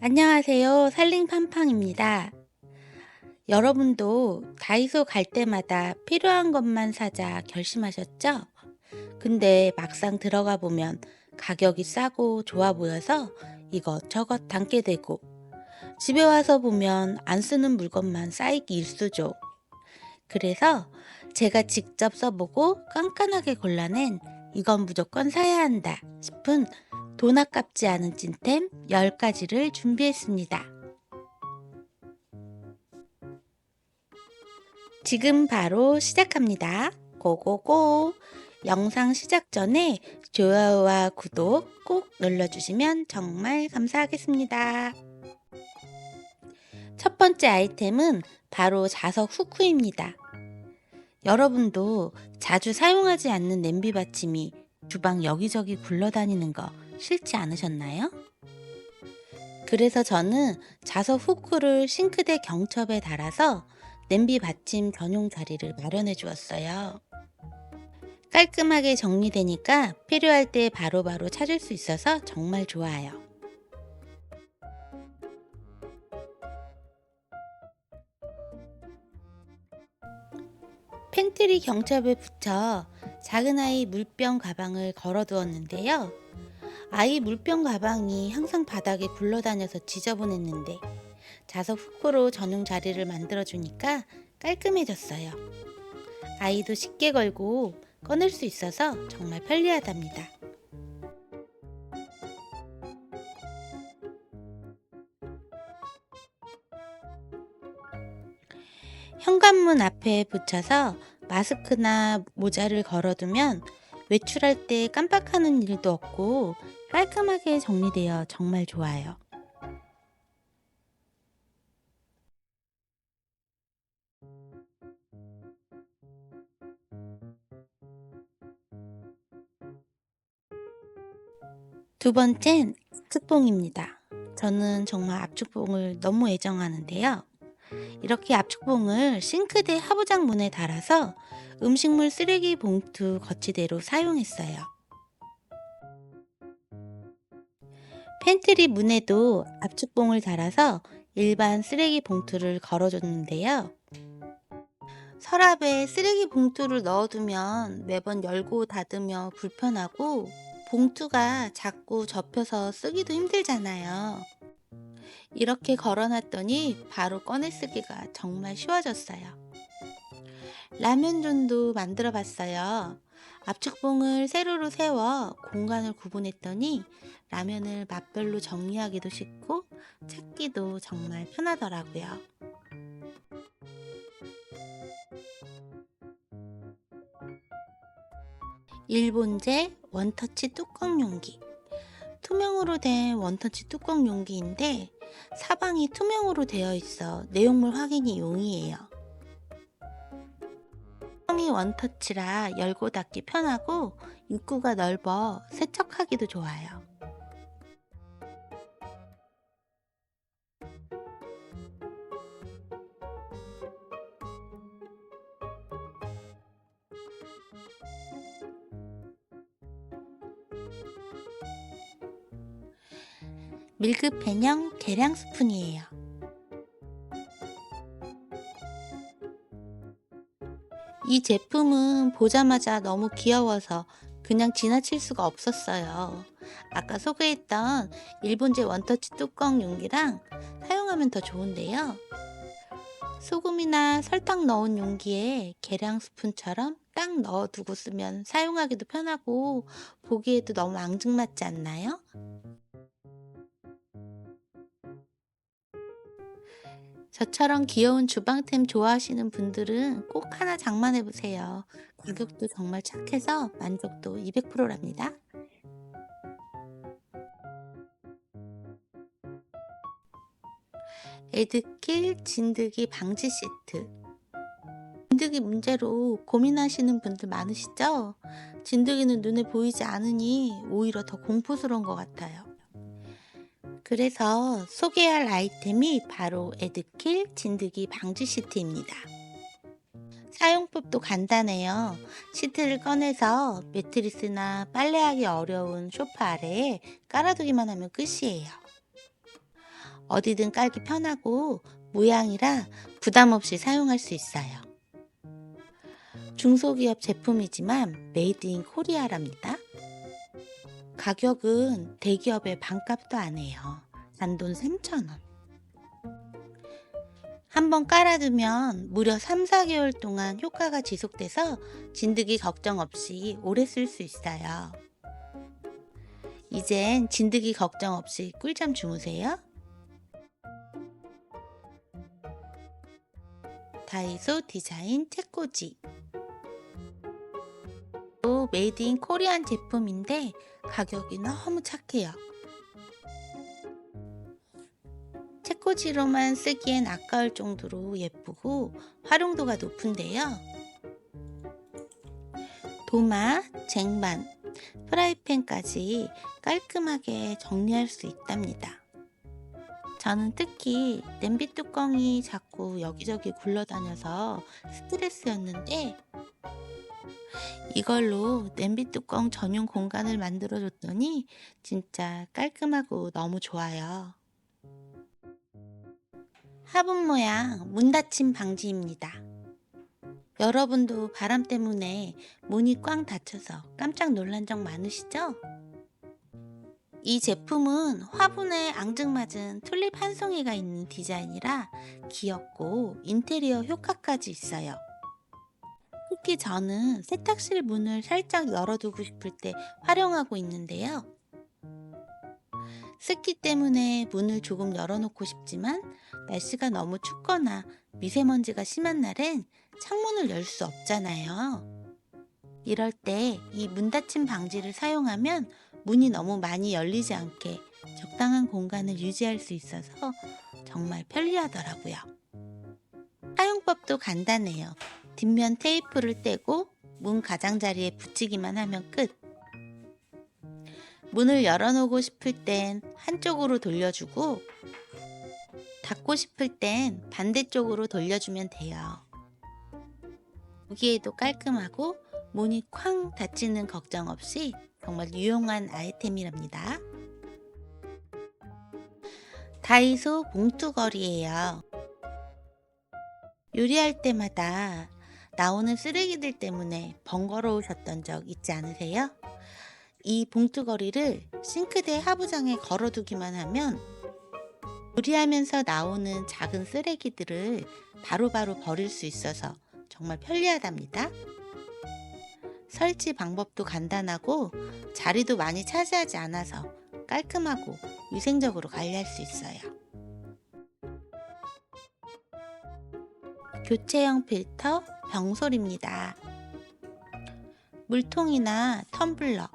안녕하세요. 살림팡팡입니다. 여러분도 다이소 갈 때마다 필요한 것만 사자 결심하셨죠? 근데 막상 들어가 보면 가격이 싸고 좋아 보여서 이것저것 담게 되고 집에 와서 보면 안 쓰는 물건만 쌓이기 일쑤죠. 그래서 제가 직접 써보고 깐깐하게 골라낸 이건 무조건 사야 한다 싶은 돈 아깝지 않은 찐템 10가지를 준비했습니다. 지금 바로 시작합니다. 고고고! 영상 시작 전에 좋아요와 구독 꼭 눌러주시면 정말 감사하겠습니다. 첫 번째 아이템은 바로 자석 후크입니다. 여러분도 자주 사용하지 않는 냄비 받침이 주방 여기저기 굴러다니는 거 싫지 않으셨나요? 그래서 저는 자석 후크를 싱크대 경첩에 달아서 냄비 받침 전용 자리를 마련해 주었어요. 깔끔하게 정리되니까 필요할 때 바로바로 찾을 수 있어서 정말 좋아요. 팬트리 경첩에 붙여 작은 아이 물병 가방을 걸어 두었는데요. 아이 물병 가방이 항상 바닥에 굴러다녀서 지저분했는데 자석 후크로 전용 자리를 만들어 주니까 깔끔해졌어요. 아이도 쉽게 걸고 꺼낼 수 있어서 정말 편리하답니다. 현관문 앞에 붙여서 마스크나 모자를 걸어두면 외출할 때 깜빡하는 일도 없고 깔끔하게 정리되어 정말 좋아요. 두 번째는 압축봉입니다. 저는 정말 압축봉을 너무 애정하는데요. 이렇게 압축봉을 싱크대 하부장 문에 달아서 음식물 쓰레기 봉투 거치대로 사용했어요. 팬트리 문에도 압축봉을 달아서 일반 쓰레기 봉투를 걸어줬는데요. 서랍에 쓰레기 봉투를 넣어두면 매번 열고 닫으며 불편하고 봉투가 자꾸 접혀서 쓰기도 힘들잖아요. 이렇게 걸어놨더니 바로 꺼내 쓰기가 정말 쉬워졌어요. 라면존도 만들어 봤어요. 압축봉을 세로로 세워 공간을 구분했더니 라면을 맛별로 정리하기도 쉽고 찾기도 정말 편하더라고요. 일본제 원터치 뚜껑 용기. 투명으로 된 원터치 뚜껑 용기인데 사방이 투명으로 되어 있어 내용물 확인이 용이해요. 뚜껑이 원터치라 열고 닫기 편하고 입구가 넓어 세척하기도 좋아요. 밀급 배녕 계량 스푼이에요. 이 제품은 보자마자 너무 귀여워서 그냥 지나칠 수가 없었어요. 아까 소개했던 일본제 원터치 뚜껑 용기랑 사용하면 더 좋은데요. 소금이나 설탕 넣은 용기에 계량 스푼처럼 딱 넣어두고 쓰면 사용하기도 편하고 보기에도 너무 앙증맞지 않나요? 저처럼 귀여운 주방템 좋아하시는 분들은 꼭 하나 장만해 보세요. 가격도 정말 착해서 만족도 200%랍니다. 에드킬 진드기 방지 시트. 진드기 문제로 고민하시는 분들 많으시죠? 진드기는 눈에 보이지 않으니 오히려 더 공포스러운 것 같아요. 그래서 소개할 아이템이 바로 에드킬 진드기 방지 시트입니다. 사용법도 간단해요. 시트를 꺼내서 매트리스나 빨래하기 어려운 소파 아래에 깔아두기만 하면 끝이에요. 어디든 깔기 편하고 모양이라 부담 없이 사용할 수 있어요. 중소기업 제품이지만 메이드 인 코리아랍니다. 가격은 대기업의 반값도 안 해요. 단돈 3,000원. 한번 깔아두면 무려 3, 4개월 동안 효과가 지속돼서 진드기 걱정 없이 오래 쓸 수 있어요. 이젠 진드기 걱정 없이 꿀잠 주무세요. 다이소 디자인 책꽂이 또 메이드 인 코리안 제품인데 가격이 너무 착해요. 책꽂이로만 쓰기엔 아까울 정도로 예쁘고 활용도가 높은데요. 도마, 쟁반, 프라이팬까지 깔끔하게 정리할 수 있답니다. 저는 특히 냄비 뚜껑이 자꾸 여기저기 굴러다녀서 스트레스였는데 이걸로 냄비 뚜껑 전용 공간을 만들어 줬더니 진짜 깔끔하고 너무 좋아요. 화분 모양 문 닫힘 방지입니다. 여러분도 바람 때문에 문이 꽝 닫혀서 깜짝 놀란 적 많으시죠? 이 제품은 화분에 앙증맞은 튤립 한 송이가 있는 디자인이라 귀엽고 인테리어 효과까지 있어요. 특히 저는 세탁실 문을 살짝 열어두고 싶을 때 활용하고 있는데요. 습기 때문에 문을 조금 열어놓고 싶지만 날씨가 너무 춥거나 미세먼지가 심한 날엔 창문을 열 수 없잖아요. 이럴 때 이 문 닫힘 방지를 사용하면 문이 너무 많이 열리지 않게 적당한 공간을 유지할 수 있어서 정말 편리하더라고요. 사용법도 간단해요. 뒷면 테이프를 떼고 문 가장자리에 붙이기만 하면 끝. 문을 열어놓고 싶을 땐 한쪽으로 돌려주고 닫고 싶을 땐 반대쪽으로 돌려주면 돼요. 보기에도 깔끔하고 문이 쾅 닫히는 걱정 없이 정말 유용한 아이템이랍니다. 다이소 봉투걸이에요. 요리할 때마다 나오는 쓰레기들 때문에 번거로우셨던 적 있지 않으세요? 이 봉투걸이를 싱크대 하부장에 걸어두기만 하면 요리하면서 나오는 작은 쓰레기들을 바로 바로 버릴 수 있어서 정말 편리하답니다. 설치 방법도 간단하고 자리도 많이 차지하지 않아서 깔끔하고 위생적으로 관리할 수 있어요. 교체형 필터 병솔입니다. 물통이나 텀블러,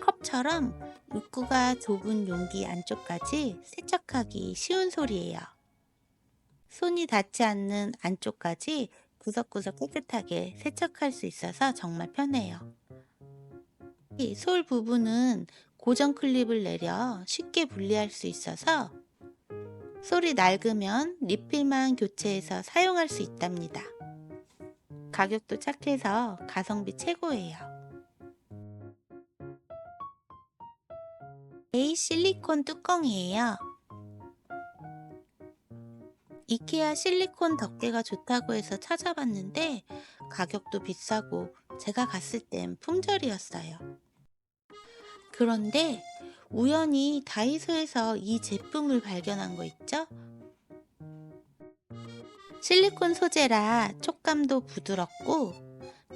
컵처럼 입구가 좁은 용기 안쪽까지 세척하기 쉬운 솔이에요. 손이 닿지 않는 안쪽까지 구석구석 깨끗하게 세척할 수 있어서 정말 편해요. 이솔 부분은 고정 클립을 내려 쉽게 분리할 수 있어서 솔이 낡으면 리필만 교체해서 사용할 수 있답니다. 가격도 착해서 가성비 최고예요. A 실리콘 뚜껑이에요. 이케아 실리콘 덮개가 좋다고 해서 찾아봤는데 가격도 비싸고 제가 갔을 땐 품절이었어요. 그런데 우연히 다이소에서 이 제품을 발견한 거 있죠? 실리콘 소재라 촉감도 부드럽고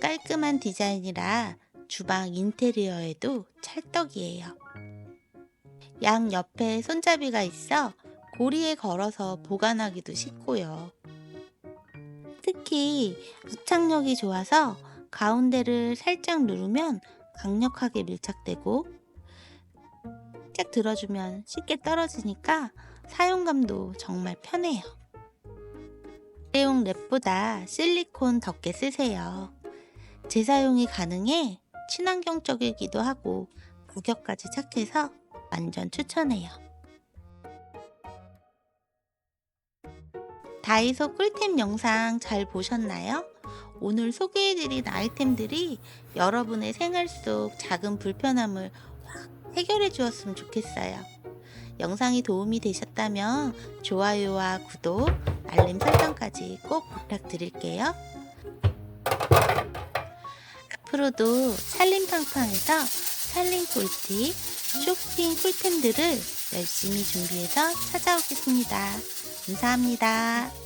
깔끔한 디자인이라 주방 인테리어에도 찰떡이에요. 양 옆에 손잡이가 있어 고리에 걸어서 보관하기도 쉽고요. 특히 압착력이 좋아서 가운데를 살짝 누르면 강력하게 밀착되고 짝 들어주면 쉽게 떨어지니까 사용감도 정말 편해요. 일회용 랩보다 실리콘 덮개 쓰세요. 재사용이 가능해 친환경적이기도 하고 가격까지 착해서 완전 추천해요. 다이소 꿀템 영상 잘 보셨나요? 오늘 소개해드린 아이템들이 여러분의 생활 속 작은 불편함을 확 해결해 주었으면 좋겠어요. 영상이 도움이 되셨다면 좋아요와 구독, 알림 설정까지 꼭 부탁드릴게요. 앞으로도 살림팡팡에서 살림 꿀팁, 쇼핑 꿀템들을 열심히 준비해서 찾아오겠습니다. 감사합니다.